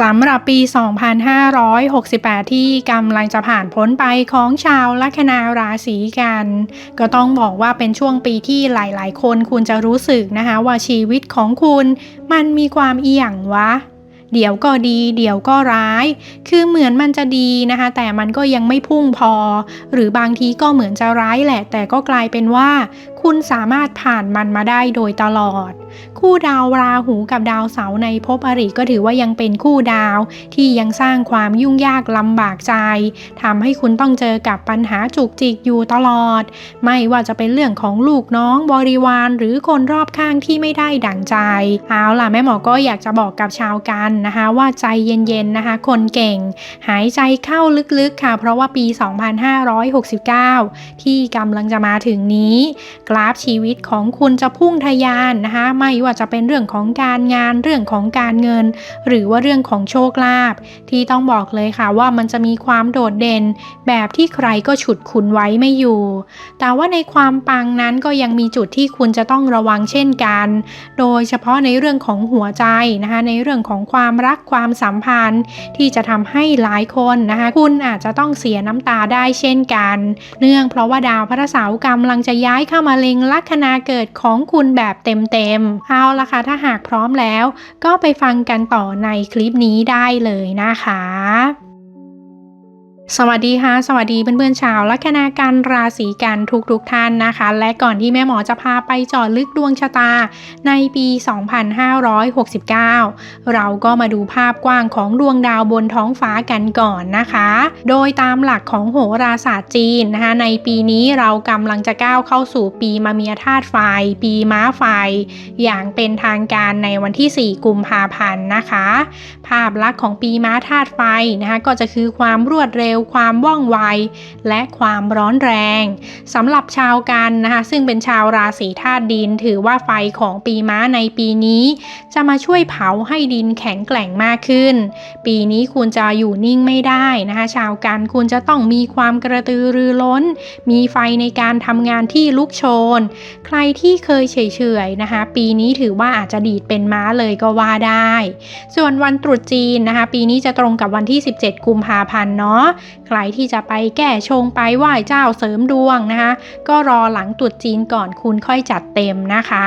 สำหรับปี 2568 ที่กำลังจะผ่านพ้นไปของชาวลัคนาราศีกัน ก็ต้องบอกว่าเป็นช่วงปีที่หลายๆ คนคุณจะรู้สึกนะคะว่าชีวิตของคุณมันมีความเอี่ยงวะ เดี๋ยวก็ดี เดี๋ยวก็ร้าย คือเหมือนมันจะดีนะคะ แต่มันก็ยังไม่พุ่งพอ หรือบางทีก็เหมือนจะร้ายแหละ แต่ก็กลายเป็นว่า คุณสามารถผ่านมันมาได้โดยตลอดคู่ดาวราหูกับดาวเสาร์ในภพอริก็ถือว่ายังเป็นคู่ดาวที่ยังสร้างความยุ่งยากลำบากใจทำให้คุณต้องเจอกับปัญหาจุกจิกอยู่ตลอด ไม่ว่าจะเป็นเรื่องของลูกน้องบริวารหรือคนรอบข้างที่ไม่ได้ดั่งใจ เอาล่ะแม่หมอก็อยากจะบอกกับชาวกันนะคะ ว่าใจเย็นๆนะคะ คนเก่ง หายใจเข้าลึกๆค่ะ เพราะว่าปี 2569 ที่กำลังจะมาถึงนี้ กราฟชีวิตของคุณจะพุ่งทะยานนะคะไม่ว่าจะเป็นเรื่องของการงานเรื่องของการเงิน หรือว่าเรื่องของโชคลาภที่ต้องบอกเลยค่ะว่ามันจะมีความโดดเด่น แบบที่ใครก็ฉุดคุณไว้ไม่อยู่ แต่ว่าในความปังนั้นก็ยังมีจุดที่คุณจะต้องระวังเช่นกัน โดยเฉพาะในเรื่องของหัวใจนะคะในเรื่องของความรักความสัมพันธ์ ที่จะทำให้หลายคนนะคะคุณอาจจะต้องเสียน้ำตาได้เช่นกัน เนื่องเพราะว่าดาวพระเสาร์กำลังจะย้ายเข้ามาเล็งลัคนาเกิดของคุณแบบเต็มๆเอาละค่ะ ถ้าหากพร้อมแล้ว ก็ไปฟังกันต่อในคลิปนี้ได้เลยนะคะ สวัสดีค่ะ สวัสดีเพื่อนๆชาวลัคนาการราศีกันทุกๆทท่านนะคะ และก่อนที่แม่หมอจะพาไปจอดลึกดวงชะตาในปี 2569 เราก็มาดูภาพกว้างของดวงดาวบนท้องฟ้ากันก่อนนะคะ โดยตามหลักของโหราศาสตร์จีนนะคะ ในปีนี้เรากำลังจะก้าวเข้าสู่ปีมะเมียธาตุไฟปีม้าไฟอย่างเป็นทางการในวันที่ 4 กุมภาพันธ์นะคะ ภาพลักษณ์ของปีม้าธาตุไฟนะคะก็จะคือความรวดเร็วความว่องไว และความร้อนแรงสำหรับชาวกันนะคะซึ่งเป็นชาวราศีธาตุดิน ถือว่าไฟของปีม้าในปีนี้ จะมาช่วยเผาให้ดินแข็งแกร่งมากขึ้น ปีนี้คุณจะอยู่นิ่งไม่ได้นะคะ ชาวกันคุณจะต้องมีความกระตือรือร้น มีไฟในการทำงานที่ลุกโชน ใครที่เคยเฉยๆนะคะ ปีนี้ถือว่าอาจจะดีดเป็นม้าเลยก็ว่าได้ ส่วนวันตรุษจีนนะคะ ปีนี้จะตรงกับวันที่ 17 กุมภาพันธ์เนาะใครที่จะไปแก้ชงไปไหว้เจ้าเสริมดวงนะคะ ก็รอหลังตรุษจีนก่อนคุณค่อยจัดเต็มนะคะ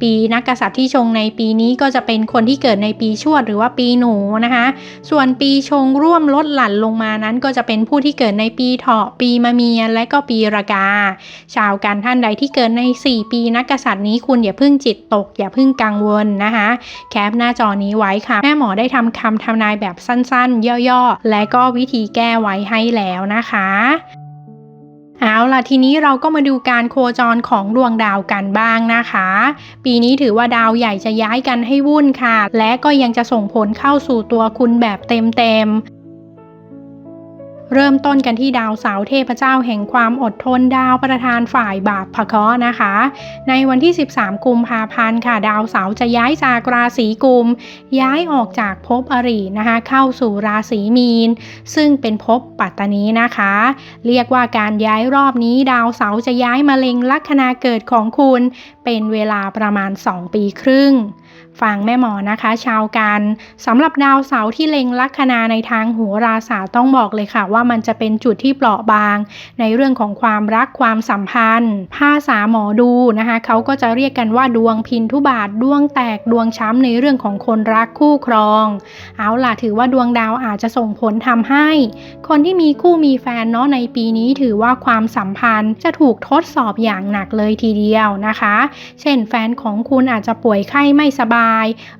ปีนักกษัตริย์ที่ชงในปีนี้ก็จะเป็นคนที่เกิดในปีชวดหรือว่าปีหนูนะคะ ส่วนปีชงร่วมลดหลั่นลงมานั้น ก็จะเป็นผู้ที่เกิดในปีเถาะปีมะเมียและก็ปีระกา ชาวกันท่านใดที่เกิดใน 4 ปีนักกษัตริย์นี้คุณอย่าเพิ่งจิตตก อย่าเพิ่งกังวลนะคะ แคปหน้าจอนี้ไว้ค่ะแม่หมอได้ทำคำทำนายแบบสั้นๆ ย่อๆ และก็วิธีแก้ไว้ให้แล้วนะคะ เอาล่ะทีนี้เราก็มาดูการโคจรของดวงดาวกันบ้างนะคะ ปีนี้ถือว่าดาวใหญ่จะย้ายกันให้วุ่นค่ะ และก็ยังจะส่งผลเข้าสู่ตัวคุณแบบเต็มๆ เริ่มต้นกันที่ดาวเสาร์เทพเจ้าแห่งความอดทนดาวประธานฝ่ายบาปพะเคาะนะคะ ในวันที่ 13 กุมภาพันธ์ค่ะ ดาวเสาร์จะย้ายจากราศีกุม ย้ายออกจากภพอรินะคะ เข้าสู่ราศีมีน ซึ่งเป็นภพปัตตานีนะคะ เรียกว่าการย้ายรอบนี้ ดาวเสาร์จะย้ายมาเล็งลัคนาเกิดของคุณ เป็นเวลาประมาณ 2 ปีครึ่ง ฟังแม่หมอนะคะ ชาวกันสำหรับดาวเสาร์ที่เล็งลัคนาในทางโหราศาสตร์ต้องบอกเลยค่ะ ว่ามันจะเป็นจุดที่เปราะบาง ในเรื่องของความรักความสัมพันธ์ภาษาหมอดูนะคะเขาก็จะเรียกกันว่าดวงพินทุบาทดวงแตกดวงช้ำในเรื่องของคนรักคู่ครอง เอาล่ะถือว่าดวงดาวอาจจะส่งผลทำให้ คนที่มีคู่มีแฟนเนาะในปีนี้ถือว่าความสัมพันธ์จะถูกทดสอบอย่างหนักเลยทีเดียวนะคะ เช่นแฟนของคุณอาจจะป่วยไข้ไม่สบาย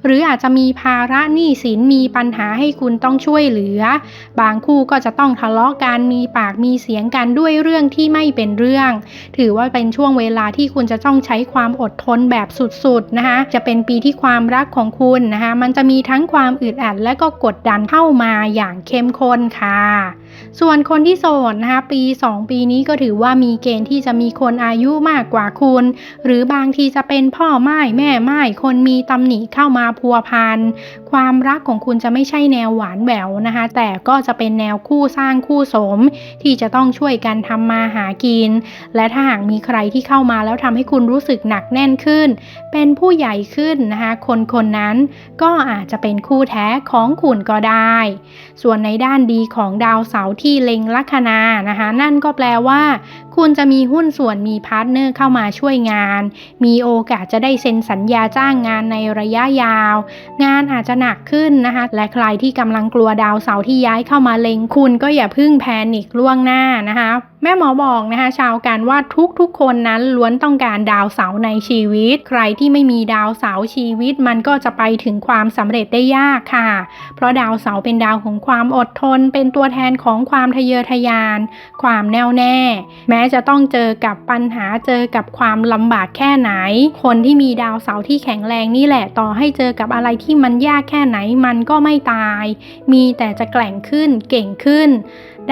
หรืออาจจะมีภาระหนี้สินมีปัญหาให้คุณต้องช่วยเหลือ บางคู่ก็จะต้องทะเลาะกันมีปากมีเสียงกันด้วยเรื่องที่ไม่เป็นเรื่อง ถือว่าเป็นช่วงเวลาที่คุณจะต้องใช้ความอดทนแบบสุดๆนะคะจะเป็นปีที่ความรักของคุณนะคะมันจะมีทั้งความอึดอัดและก็กดดันเข้ามาอย่างเข้มข้นค่ะ ส่วนคนที่โสดนะคะปี 2 ปีนี้ก็ถือว่ามีเกณฑ์ที่จะมีคนอายุมากกว่าคุณ หรือบางทีจะเป็นพ่อไม้แม่ไม้คนมีตำหนิเข้ามาพัวพันความรักของคุณจะไม่ใช่แนวหวานแหววนะคะ แต่ก็จะเป็นแนวคู่สร้างคู่สม ที่จะต้องช่วยกันทำมาหากิน และถ้าหากมีใครที่เข้ามาแล้วทำให้คุณรู้สึกหนักแน่นขึ้น เป็นผู้ใหญ่ขึ้นนะคะ คนคนนั้นก็อาจจะเป็นคู่แท้ของคุณก็ได้ ส่วนในด้านดีของดาวเสาร์ที่เล็งลัคนานะคะ นั่นก็แปลว่า คุณจะมีหุ้นส่วนมีพาร์ทเนอร์เข้ามาช่วยงาน มีโอกาสจะได้เซ็นสัญญาจ้างงานในระยะยาว งานอาจจะหนักขึ้นนะคะ และใครที่กำลังกลัวดาวเสาร์ที่ย้ายเข้ามาเล็งคุณก็อย่าพึ่งแพนิคล่วงหน้านะคะแม่หมอบอกนะคะชาวกันว่าทุกๆคนนั้นล้วนต้องการดาวเสาร์ในชีวิต ใครที่ไม่มีดาวเสาร์ชีวิตมันก็จะไปถึงความสำเร็จได้ยากค่ะ เพราะดาวเสาร์เป็นดาวของความอดทน เป็นตัวแทนของความทะเยอทะยาน ความแน่วแน่ แม้จะต้องเจอกับปัญหาเจอกับความลำบากแค่ไหน คนที่มีดาวเสาร์ที่แข็งแรงนี่แหละต่อให้เจอกับอะไรที่มันยากแค่ไหนมันก็ไม่ตาย มีแต่จะแกร่งขึ้นเก่งขึ้น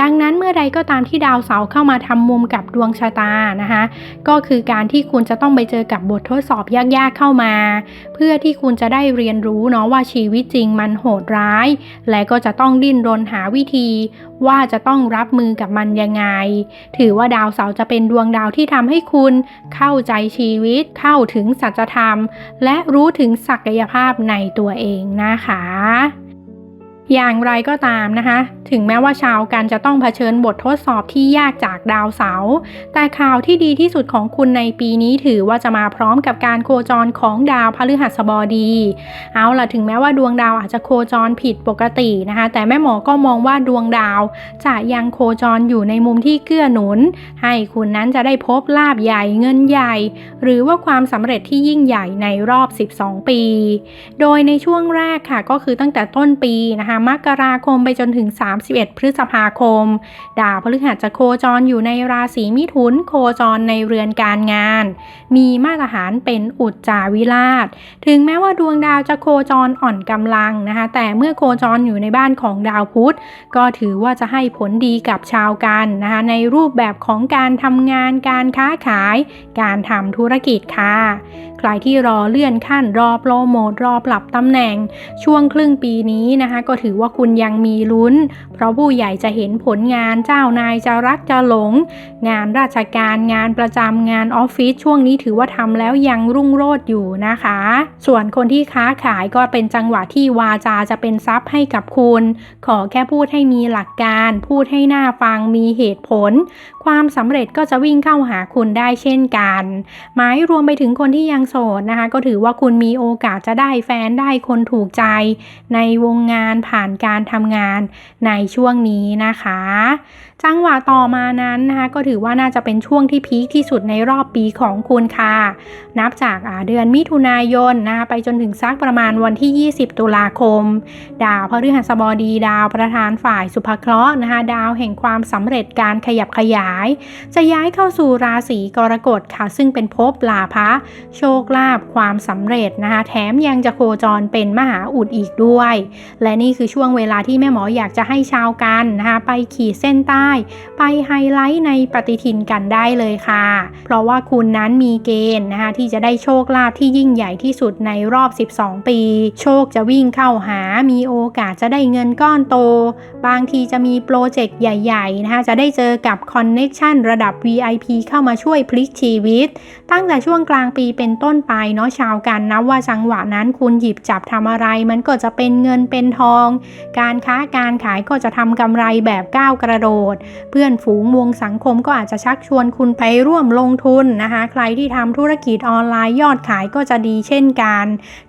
ดังนั้นเมื่อใดก็ตามที่ดาวเสาร์เข้ามาทำมุมกับดวงชะตานะคะ ก็คือการที่คุณจะต้องไปเจอกับบททดสอบยากๆเข้ามา เพื่อที่คุณจะได้เรียนรู้เนาะว่าชีวิตจริงมันโหดร้าย และก็จะต้องดิ้นรนหาวิธี ว่าจะต้องรับมือกับมันยังไง ถือว่าดาวเสาร์จะเป็นดวงดาวที่ทำให้คุณ เข้าใจชีวิตเข้าถึงสัจธรรม และรู้ถึงศักยภาพในตัวเองนะคะ อย่างไรก็ตามนะคะ ถึงแม้ว่าชาวกันจะต้องเผชิญบททดสอบที่ยากจากดาวเสาร์แต่ข่าวที่ดีที่สุดของคุณในปีนี้ถือว่าจะมาพร้อมกับการโคจรของดาวพฤหัสบดี เอาล่ะถึงแม้ว่าดวงดาวอาจจะโคจรผิดปกตินะคะ แต่แม่หมอก็มองว่าดวงดาว จะยังโคจรอยู่ในมุมที่เกื้อหนุน ให้คุณนั้นจะได้พบลาบใหญ่เงินใหญ่ หรือว่าความสำเร็จที่ยิ่งใหญ่ในรอบ 12 ปี โดยในช่วงแรกค่ะก็คือตั้งแต่ต้นปีนะคะมกราคมไปจนถึง 31 พฤษภาคม ดาวพฤหัสจะโคจรอยู่ในราศีมิถุน โคจรในเรือนการงาน มีมาตรฐานเป็นอุจจาวิราช ถึงแม้ว่าดวงดาวจะโคจรอ่อนกำลังนะคะ แต่เมื่อโคจรอยู่ในบ้านของดาวพุธ ก็ถือว่าจะให้ผลดีกับชาวกันนะคะในรูปแบบของการทำงานการค้าขาย การทำธุรกิจค่ะ ใครที่รอเลื่อนขั้นรอโปรโมทรอปรับตำแหน่ง ช่วงครึ่งปีนี้นะคะก็ถือือว่าคุณยังมีลุ้น เพราะผู้ใหญ่จะเห็นผลงานเจ้านายจะรักจะหลง งานราชการงานประจำงานออฟฟิศช่วงนี้ถือว่าทำแล้วยังรุ่งโรจน์อยู่นะคะ ส่วนคนที่ค้าขายก็เป็นจังหวะที่วาจาจะเป็นทรัพย์ให้กับคุณ ขอแค่พูดให้มีหลักการ พูดให้หน่าฟังมีเหตุผล ความสำเร็จก็จะวิ่งเข้าหาคุณได้เช่นกัน หมายรวมไปถึงคนที่ยังโสดนะคะ ก็ถือว่าคุณมีโอกาสจะได้แฟนได้คนถูกใจ ในวงงานผ่านการทำงานในช่วงนี้นะคะ จังหวะต่อมานั้นนะคะก็ถือว่าน่าจะเป็นช่วงที่พีคที่สุดในรอบปีของคุณค่ะ นับจากเดือนมิถุนายนนะคะไปจนถึงสักประมาณวันที่ 20 ตุลาคม ดาวพฤหัสบดีดาวประธานฝ่ายสุภเคราะห์นะคะดาวแห่งความสำเร็จการขยับขยาย จะย้ายเข้าสู่ราศีกรกฎค่ะ ซึ่งเป็นภพลาภะโชคลาภความสำเร็จนะคะแถมยังจะโคจรเป็นมหาอุดอีกด้วย และนี่คือช่วงเวลาที่แม่หมออยากจะให้ชาวกันนะคะไปขีดเส้นใต้ ไปไฮไลท์ในปฏิทินกันได้เลยค่ะ เพราะว่าคุณนั้นมีเกณฑ์นะคะที่จะได้โชคลาภที่ยิ่งใหญ่ที่สุดในรอบ 12 ปี โชคจะวิ่งเข้าหา มีโอกาสจะได้เงินก้อนโต บางทีจะมีโปรเจกต์ใหญ่ๆนะคะจะได้เจอกับคอนเน็ชันระดับ VIP เข้ามาช่วยพลิกชีวิต ตั้งแต่ช่วงกลางปีเป็นต้นไปเนาะชาวกันนะว่าจังหวะนั้นคุณหยิบจับทำอะไร มันก็จะเป็นเงินเป็นทองการค้าการขายก็จะทำกำไรแบบก้าวกระโดด เพื่อนฝูงวงสังคมก็อาจจะชักชวนคุณไปร่วมลงทุนนะคะ ใครที่ทำธุรกิจออนไลน์ยอดขายก็จะดีเช่นกัน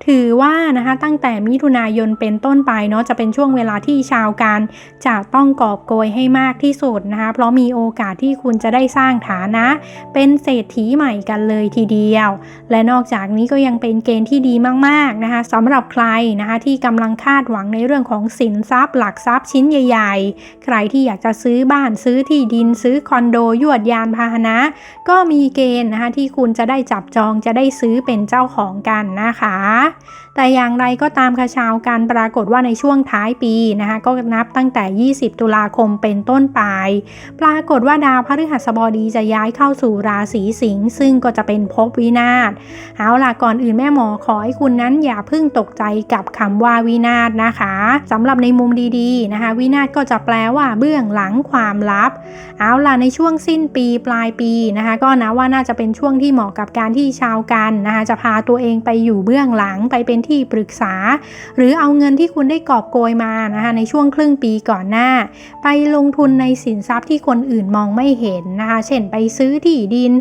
ถือว่านะคะตั้งแต่มิถุนายนเป็นต้นไปเนาะจะเป็นช่วงเวลาที่ชาวการจะต้องกอบโกยให้มากที่สุดนะคะ เพราะมีโอกาสที่คุณจะได้สร้างฐานะ เป็นเศรษฐีใหม่กันเลยทีเดียว และนอกจากนี้ก็ยังเป็นเกณฑ์ที่ดีมากๆนะคะสำหรับใครนะคะที่กำลังคาดหวังในเรื่องของสินทรัพย์หลักทรัพย์ชิ้นใหญ่ ๆ ใครที่อยากจะซื้อบ้านซื้อที่ดินซื้อคอนโดยวดยานพาหนะ ก็มีเกณฑ์นะคะที่คุณจะได้จับจองจะได้ซื้อเป็นเจ้าของกันนะคะ แต่อย่างไรก็ตามค่ะชาวกันปรากฏว่าในช่วงท้ายปีนะคะก็นับตั้งแต่ 20 ตุลาคมเป็นต้นไป ปรากฏว่าดาวพฤหัสบดีจะย้ายเข้าสู่ราศีสิงห์ซึ่งก็จะเป็นภพวินาศเอาล่ะก่อนอื่นแม่หมอขอให้คุณนั้นอย่าเพิ่งตกใจกับคำว่าวินาศนะคะสำหรับในมุมดีๆนะคะ วินาศก็จะแปลว่าเบื้องหลังความลับ เอาล่ะในช่วงสิ้นปีปลายปีนะคะ ก็นะว่าน่าจะเป็นช่วงที่เหมาะกับการที่ชาวกันนะคะจะพาตัวเองไปอยู่เบื้องหลังไปเป็นที่ปรึกษา หรือเอาเงินที่คุณได้กอบโกยมานะคะในช่วงครึ่งปีก่อนหน้า ไปลงทุนในสินทรัพย์ที่คนอื่นมองไม่เห็นนะคะ เช่นไปซื้อที่ดิน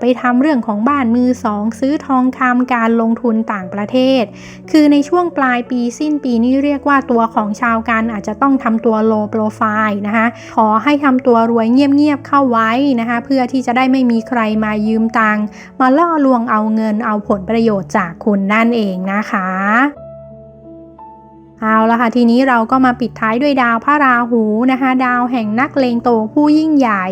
ไปทำเรื่องของบ้านมือสองซื้อทองคำการลงทุนต่างประเทศ คือในช่วงปลายปีสิ้นปีนี้เรียกว่าตัวของชาวกันอาจจะต้องทำตัวโลโปรไฟล์นะคะ ขอให้ทำตัวรวยเงียบๆเข้าไว้นะคะ เพื่อที่จะได้ไม่มีใครมายืมตังมาล่อลวงเอาเงินเอาผลประโยชน์จากคุณนั่นเองนะคะ เอาละค่ะทีนี้เราก็มาปิดท้ายด้วยดาวพระราหูนะคะ ดาวแห่งนักเลงโตผู้ยิ่งใหญ่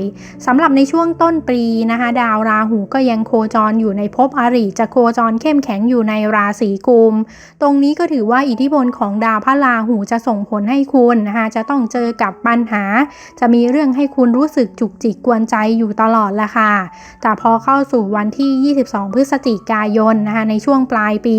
สำหรับในช่วงต้นปีนะคะ ดาวราหูก็ยังโคจรอยู่ในภพอริจะโคจรเข้มแข็งอยู่ในราศีกุม ตรงนี้ก็ถือว่าอิทธิพลของดาวพระราหูจะส่งผลให้คุณนะคะจะต้องเจอกับปัญหา จะมีเรื่องให้คุณรู้สึกจุกจิกกวนใจอยู่ตลอดละค่ะ แต่พอเข้าสู่วันที่ 22 พฤศจิกายนนะคะในช่วงปลายปี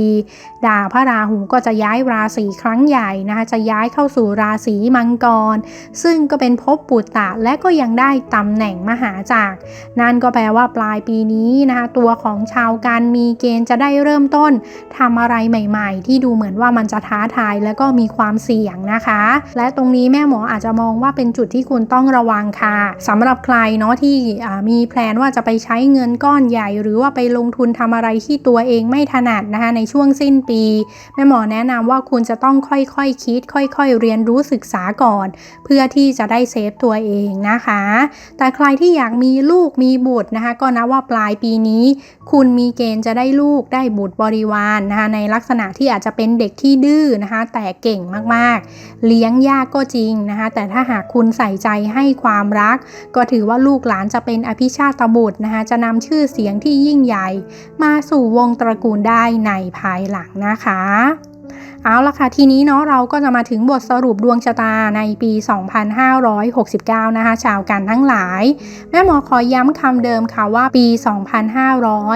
ดาวพระราหูก็จะย้ายราศีครั้งใหญ่นะคะจะย้ายเข้าสู่ราศีมังกร ซึ่งก็เป็นภพปุตตะและก็ยังได้ตำแหน่งมหาจักรนั่นก็แปลว่าปลายปีนี้นะคะตัวของชาวกันมีเกณฑ์จะได้เริ่มต้นทำอะไรใหม่ๆ ที่ดูเหมือนว่ามันจะท้าทายและก็มีความเสี่ยงนะคะ และตรงนี้แม่หมออาจจะมองว่าเป็นจุดที่คุณต้องระวังค่ะสำหรับใครเนาะที่มีแพลนว่าจะไปใช้เงินก้อนใหญ่ หรือว่าไปลงทุนทำอะไรที่ตัวเองไม่ถนัดนะคะในช่วงสิ้นปี แม่หมอแนะนำว่าคุณจะต้องค่ค่อยๆคิด ค่อยๆ เรียนรู้ศึกษาก่อน เพื่อที่จะได้เซฟตัวเองนะคะ แต่ใครที่อยากมีลูกมีบุตรนะคะ ก็นับว่าปลายปีนี้ คุณมีเกณฑ์จะได้ลูกได้บุตรบริวารนนะคะในลักษณะที่อาจจะเป็นเด็กที่ดื้อนะคะ แต่เก่งมากๆ เลี้ยงยากก็จริงนะคะ แต่ถ้าหากคุณใส่ใจให้ความรัก ก็ถือว่าลูกหลานจะเป็นอภิชาตบุตรนะคะจะนำชื่อเสียงที่ยิ่งใหญ่ มาสู่วงตระกูลได้ในภายหลังนะคะเอาละค่ะ ทีนี้เนาะเราก็จะมาถึงบทสรุปดวงชะตาในปี 2569 นะคะ ชาวกันทั้งหลาย แม่หมอขอย้ำคำเดิมค่ะว่าปี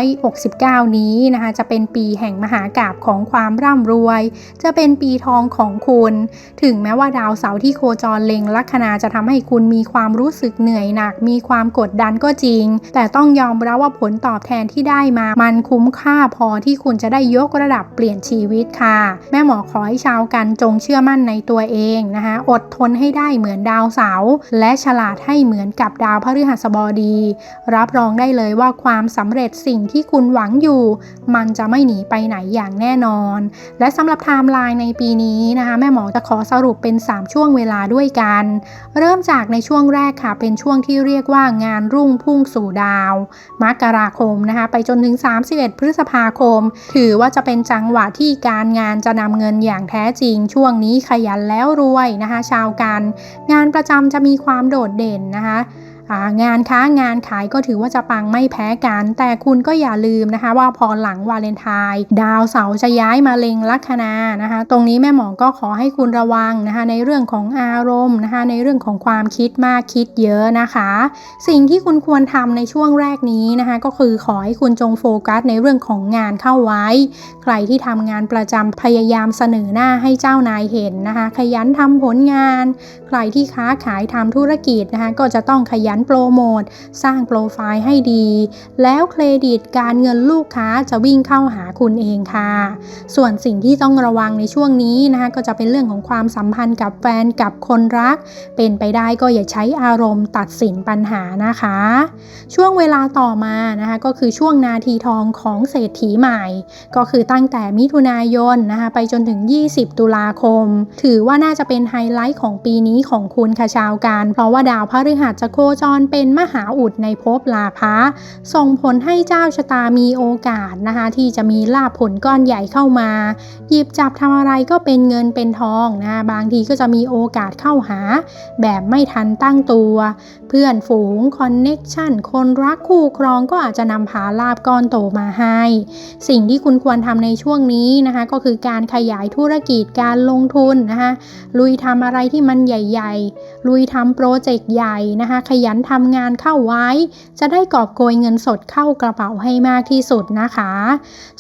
2569 นี้นะคะ จะเป็นปีแห่งมหากาบของความร่ำรวย จะเป็นปีทองของคุณ ถึงแม้ว่าดาวเสาร์ที่โคจรเล็งลัคนาจะทำให้คุณมีความรู้สึกเหนื่อยหนัก มีความกดดันก็จริง แต่ต้องยอมรับว่าผลตอบแทนที่ได้มา มันคุ้มค่าพอที่คุณจะได้ยกระดับเปลี่ยนชีวิตค่ะ แม่หมอมอขอให้ชาวกันจงเชื่อมั่นในตัวเองนะคะอดทนให้ได้เหมือนดาวเสาร์และฉลาดให้เหมือนกับดาวพฤหัสบดี รับรองได้เลยว่าความสำเร็จสิ่งที่คุณหวังอยู่ มันจะไม่หนีไปไหนอย่างแน่นอน และสำหรับไทม์ไลน์ในปีนี้นะคะแม่หมอจะขอสรุปเป็น 3 ช่วงเวลาด้วยกัน เริ่มจากในช่วงแรกค่ะเป็นช่วงที่เรียกว่างานรุ่งพุ่งสู่ดาวมกราคมนะคะไปจนถึง 31 พฤษภาคม ถือว่าจะเป็นจังหวะที่การงานจะนำเงินอย่างแท้จริง ช่วงนี้ขยันแล้วรวยนะคะ ชาวกัน งานประจำจะมีความโดดเด่นนะคะางานค้างานขายก็ถือว่าจะปังไม่แพ้กัน แต่คุณก็อย่าลืมนะคะ ว่าพอหลังวาเลนไทน์ดาวเสาร์จะย้ายมาเล็งลัคนานะคะ ตรงนี้แม่หมอก็ขอให้คุณระวังนะคะ ในเรื่องของอารมณ์นะคะ ในเรื่องของความคิดมากคิดเยอะนะคะ สิ่งที่คุณควรทำในช่วงแรกนี้นะคะ ก็คือขอให้คุณจงโฟกัสในเรื่องของงานเข้าไว้ ใครที่ทำงานประจำพยายามเสนอหน้าให้เจ้านายเห็นนะคะ ขยันทำผลงาน ใครที่ค้าขายทำธุรกิจนะคะ ก็จะต้องขยันโปรโมท สร้างโปรไฟล์ให้ดี แล้วเครดิตการเงินลูกค้าจะวิ่งเข้าหาคุณเองค่ะ ส่วนสิ่งที่ต้องระวังในช่วงนี้นะคะก็จะเป็นเรื่องของความสัมพันธ์กับแฟนกับคนรัก เป็นไปได้ก็อย่าใช้อารมณ์ตัดสินปัญหานะคะ ช่วงเวลาต่อมานะคะก็คือช่วงนาทีทองของเศรษฐีใหม่ ก็คือตั้งแต่มิถุนายนนะคะไปจนถึง 20 ตุลาคม ถือว่าน่าจะเป็นไฮไลท์ของปีนี้ของคุณค่ะชาวการ เพราะว่าดาวพฤหัสจะโคจรเป็นมหาอุดในภพลาภะส่งผลให้เจ้าชะตามีโอกาสนะคะ ที่จะมีลาภผลก้อนใหญ่เข้ามา หยิบจับทำอะไรก็เป็นเงินเป็นทองนะบางทีก็จะมีโอกาสเข้าหา แบบไม่ทันตั้งตัว เพื่อนฝูงคอนเน็กชันคนรักคู่ครองก็อาจจะนำพาลาบก้อนโตมาให้ สิ่งที่คุณควรทำในช่วงนี้นะคะ ก็คือการขยายธุรกิจการลงทุนนะคะลุยทำอะไรที่มันใหญ่ ๆ ลุยทำโปรเจกต์ใหญ่นะคะ ขยันทำงานเข้าไว้ จะได้กอบโกยเงินสดเข้ากระเป๋าให้มากที่สุดนะคะ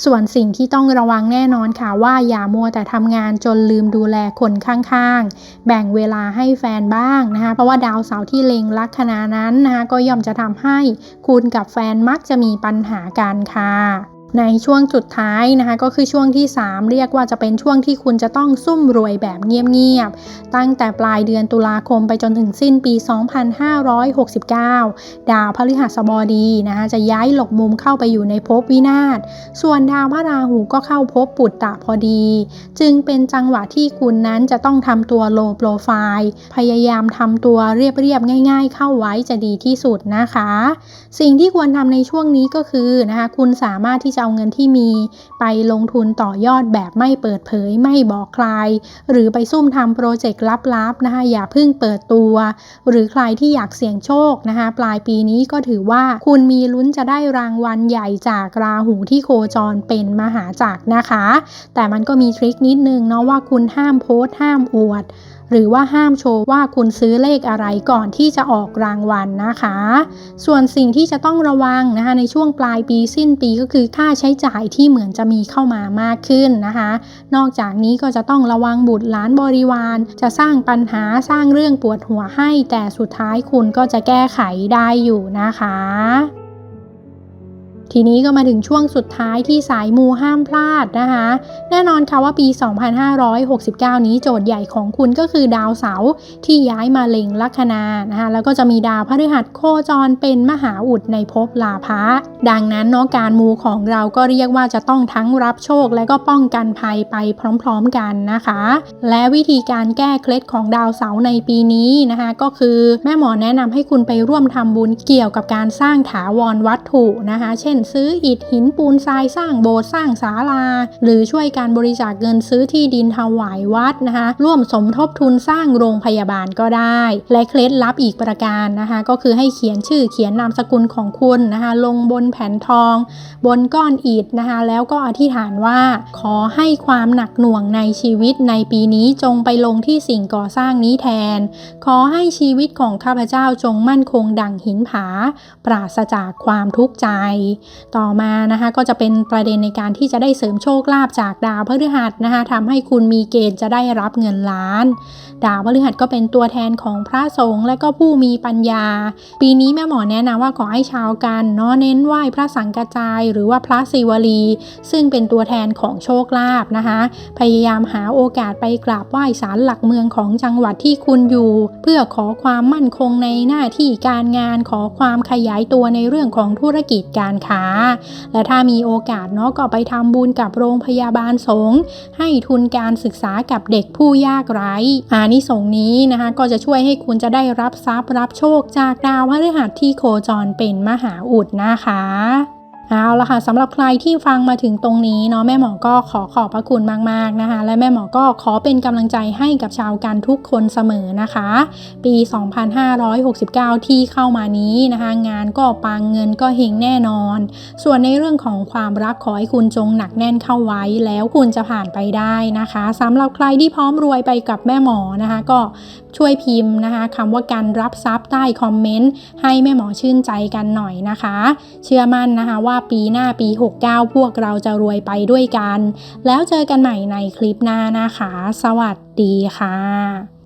ส่วนสิ่งที่ต้องระวังแน่นอนค่ะว่าอย่ามัวแต่ทำงานจนลืมดูแลคนข้างๆ แบ่งเวลาให้แฟนบ้างนะคะเพราะว่าดาวเสาร์ที่เล็งลัคนานั้นนะคะก็ย่อมจะทำให้คุณกับแฟนมักจะมีปัญหากันค่ะ ในช่วงสุดท้ายนะคะก็คือช่วงที่ 3 เรียกว่าจะเป็นช่วงที่คุณจะต้องซุ่มรวยแบบเงียบๆ ตั้งแต่ปลายเดือนตุลาคมไปจนถึงสิ้นปี 2569 ดาวพฤหัสบดีนะคะจะย้ายหลบมุมเข้าไปอยู่ในภพวินาศ ส่วนดาวพระราหูก็เข้าภพปุตตะพอดี จึงเป็นจังหวะที่คุณนั้นจะต้องทำตัวโลโปรไฟล์พยายามทำตัวเรียบๆง่าย ๆ เข้าไว้จะดีที่สุดนะคะ สิ่งที่ควรทำในช่วงนี้ก็คือนะคะคุณสามารถที่จะเอาเงินที่มี ไปลงทุนต่อยอดแบบไม่เปิดเผยไม่บอกใคร หรือไปซุ่มทำโปรเจกต์ลับๆนะคะอย่าเพิ่งเปิดตัว หรือใครที่อยากเสี่ยงโชคนะคะปลายปีนี้ก็ถือว่าคุณมีลุ้นจะได้รางวัลใหญ่จากราหูที่โคจรเป็นมหาจักรนะคะ แต่มันก็มีทริคนิดนึงเนาะว่าคุณห้ามโพสต์ห้ามอวด หรือว่าห้ามโชว์ว่าคุณซื้อเลขอะไรก่อนที่จะออกรางวัลนะคะ ส่วนสิ่งที่จะต้องระวังนะคะในช่วงปลายปีสิ้นปีก็คือค่าใช้จ่ายที่เหมือนจะมีเข้ามามากขึ้นนะคะ นอกจากนี้ก็จะต้องระวังบุตรหลานบริวาร จะสร้างปัญหาสร้างเรื่องปวดหัวให้ แต่สุดท้ายคุณก็จะแก้ไขได้อยู่นะคะ ทีนี้ก็มาถึงช่วงสุดท้ายที่สายมูห้ามพลาดนะคะ แน่นอนค่ะว่าปี 2569 นี้โจทย์ใหญ่ของคุณก็คือดาวเสาร์ที่ย้ายมาเล็งลัคนานะคะแล้วก็จะมีดาวพฤหัสโคจรเป็นมหาอุดในภพลาภะดังนั้นเนาะการมูของเราก็เรียกว่าจะต้องทั้งรับโชค และก็ป้องกันภัยไปพร้อมๆกันนะคะ และวิธีการแก้เคล็ดของดาวเสาร์ในปีนี้นะคะ ก็คือแม่หมอแนะนำให้คุณไปร่วมทำบุญเกี่ยวกับการสร้างถาวรวัตถุนะคะ เช่นซื้ออิฐหินปูนทรายสร้างโบสถ์สร้างศาลา หรือช่วยการบริจาคเงินซื้อที่ดินถวายวัดนะคะ ร่วมสมทบทุนสร้างโรงพยาบาลก็ได้ และเคล็ดลับอีกประการนะคะ ก็คือให้เขียนชื่อเขียนนามสกุลของคุณนะคะ ลงบนแผ่นทอง บนก้อนอิฐนะคะ แล้วก็อธิษฐานว่า ขอให้ความหนักหน่วงในชีวิตในปีนี้จงไปลงที่สิ่งก่อสร้างนี้แทน ขอให้ชีวิตของข้าพเจ้าจงมั่นคงดั่งหินผา ปราศจากความทุกข์ใจต่อมานะคะก็จะเป็นประเด็นในการที่จะได้เสริมโชคลาภจากดาวพฤหัสนะคะทำให้คุณมีเกณฑ์จะได้รับเงินล้าน ดาวพฤหัสก็เป็นตัวแทนของพระสงฆ์และก็ผู้มีปัญญา ปีนี้แม่หมอแนะนำว่าขอให้ชาวกันเนาะเน้นไหว้พระสังกจาย หรือว่าพระศิวลี ซึ่งเป็นตัวแทนของโชคลาภนะคะ พยายามหาโอกาสไปกราบไหว้ศาลหลักเมืองของจังหวัดที่คุณอยู่ เพื่อขอความมั่นคงในหน้าที่การงานขอความขยายตัวในเรื่องของธุรกิจการค้าและถ้ามีโอกาสเนาะก็ไปทำบุญกับโรงพยาบาลสงฆ์ให้ทุนการศึกษากับเด็กผู้ยากไร้อานิสงส์นี้นะคะ ก็จะช่วยให้คุณจะได้รับทรัพย์รับโชคจากดาวพฤหัสที่โคจรเป็นมหาอุดนะคะ เอาละค่ะสำหรับใครที่ฟังมาถึงตรงนี้เนาะแม่หมอก็ขอขอบพระคุณมากๆนะคะ และแม่หมอก็ขอเป็นกำลังใจให้กับชาวกันทุกคนเสมอนะคะ ปี 2569 ที่เข้ามานี้นะคะ งานก็ปังเงินก็เฮงแน่นอน ส่วนในเรื่องของความรักขอให้คุณจงหนักแน่นเข้าไว้ แล้วคุณจะผ่านไปได้นะคะสำหรับใครที่พร้อมรวยไปกับแม่หมอนะคะ ก็ช่วยพิมพ์นะคะคำว่าการรับทรัพย์ใต้คอมเมนต์ให้แม่หมอชื่นใจกันหน่อยนะคะ เชื่อมั่นนะคะว่าปีหน้าปี 69 พวกเราจะรวยไปด้วยกัน แล้วเจอกันใหม่ในคลิปหน้านะคะ สวัสดีค่ะ